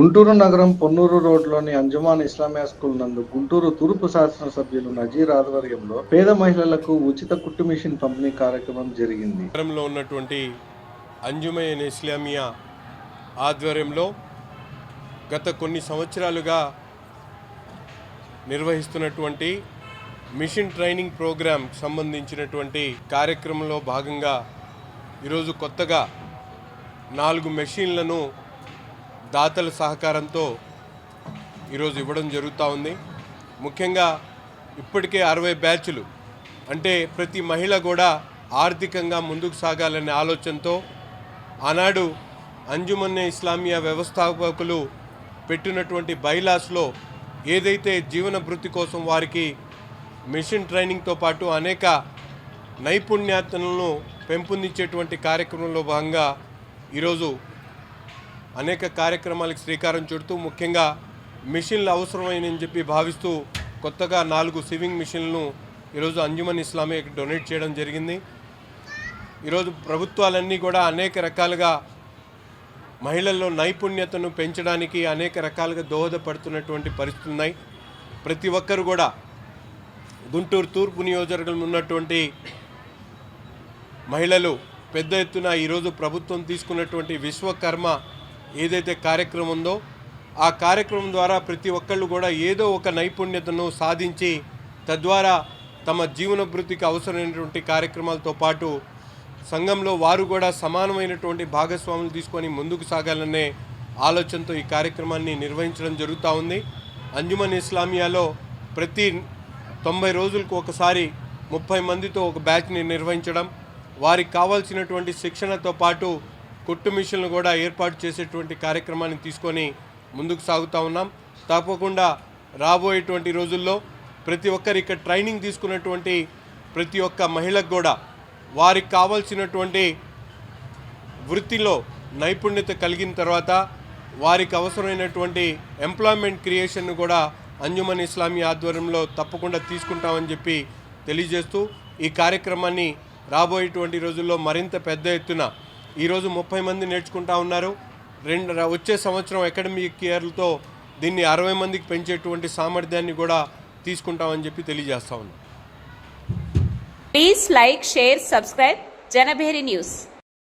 గుంటూరు నగరం పొన్నూరు రోడ్లోని అంజమాన్ ఇస్లామియా స్కూల్ నందు గుంటూరు తూర్పు శాసనసభ్యులు నజీర్ ఆధ్వర్యంలో పేద మహిళలకు ఉచిత కుట్టు మిషన్ పంపిణీ కార్యక్రమం జరిగింది. నగరంలో ఉన్నటువంటి అంజుమయన్ ఇస్లామియా ఆధ్వర్యంలో గత కొన్ని సంవత్సరాలుగా నిర్వహిస్తున్నటువంటి మిషన్ ట్రైనింగ్ ప్రోగ్రామ్ సంబంధించినటువంటి కార్యక్రమంలో భాగంగా ఈరోజు కొత్తగా నాలుగు మెషిన్లను దాతల సహకారంతో ఈరోజు ఇవ్వడం జరుగుతూ ఉంది. ముఖ్యంగా ఇప్పటికే అరవై బ్యాచ్లు అంటే ప్రతి మహిళ కూడా ఆర్థికంగా ముందుకు సాగాలనే ఆలోచనతో ఆనాడు అంజుమన్నే ఇస్లామియా వ్యవస్థాపకులు పెట్టినటువంటి బైలాస్లో ఏదైతే జీవన వృత్తి కోసం వారికి మిషన్ ట్రైనింగ్తో పాటు అనేక నైపుణ్యతలను పెంపొందించేటువంటి కార్యక్రమంలో భాగంగా ఈరోజు అనేక కార్యక్రమాలకు శ్రీకారం చుడుతూ ముఖ్యంగా మిషన్లు అవసరమైనని చెప్పి భావిస్తూ కొత్తగా నాలుగు సివింగ్ మిషన్లను ఈరోజు అంజుమన్ ఇస్లామియాకి డొనేట్ చేయడం జరిగింది. ఈరోజు ప్రభుత్వాలన్నీ కూడా అనేక రకాలుగా మహిళల్లో నైపుణ్యతను పెంచడానికి అనేక రకాలుగా దోహదపడుతున్నటువంటి పరిస్థితులు ఉన్నాయి. ప్రతి ఒక్కరు కూడా గుంటూరు తూర్పు నియోజకవర్గంలో ఉన్నటువంటి మహిళలు పెద్ద ఎత్తున ఈరోజు ప్రభుత్వం తీసుకున్నటువంటి విశ్వకర్మ ఏదైతే కార్యక్రమం ఉందో ఆ కార్యక్రమం ద్వారా ప్రతి ఒక్కళ్ళు కూడా ఏదో ఒక నైపుణ్యతను సాధించి తద్వారా తమ జీవన అవసరమైనటువంటి కార్యక్రమాలతో పాటు సంఘంలో వారు కూడా సమానమైనటువంటి భాగస్వాములు తీసుకొని ముందుకు సాగాలనే ఆలోచనతో ఈ కార్యక్రమాన్ని నిర్వహించడం జరుగుతూ ఉంది. అంజుమన్ ఇస్లామియాలో ప్రతి తొంభై రోజులకు ఒకసారి ముప్పై మందితో ఒక బ్యాచ్ని నిర్వహించడం వారికి కావాల్సినటువంటి శిక్షణతో పాటు కుట్టు మిషన్లు కూడా ఏర్పాటు చేసేటువంటి కార్యక్రమాన్ని తీసుకొని ముందుకు సాగుతూ ఉన్నాం. తప్పకుండా రాబోయేటువంటి రోజుల్లో ప్రతి ఒక్కరు ఇక్కడ ట్రైనింగ్ తీసుకున్నటువంటి ప్రతి ఒక్క మహిళకు కూడా వారికి కావాల్సినటువంటి వృత్తిలో నైపుణ్యత కలిగిన తర్వాత వారికి అవసరమైనటువంటి ఎంప్లాయ్మెంట్ క్రియేషన్ను కూడా అంజుమన్ ఇస్లామీ ఆధ్వర్యంలో తప్పకుండా తీసుకుంటామని చెప్పి తెలియజేస్తూ ఈ కార్యక్రమాన్ని రాబోయేటువంటి రోజుల్లో మరింత పెద్ద ఎత్తున ఈరోజు ముప్పై మంది నేర్చుకుంటా ఉన్నారు. రెండు వచ్చే సంవత్సరం అకాడమిక్ ఇయర్లతో దీన్ని అరవై మందికి పెంచేటువంటి సామర్థ్యాన్ని కూడా తీసుకుంటామని చెప్పి తెలియజేస్తా ఉన్నాం. Please like share subscribe Janabheri news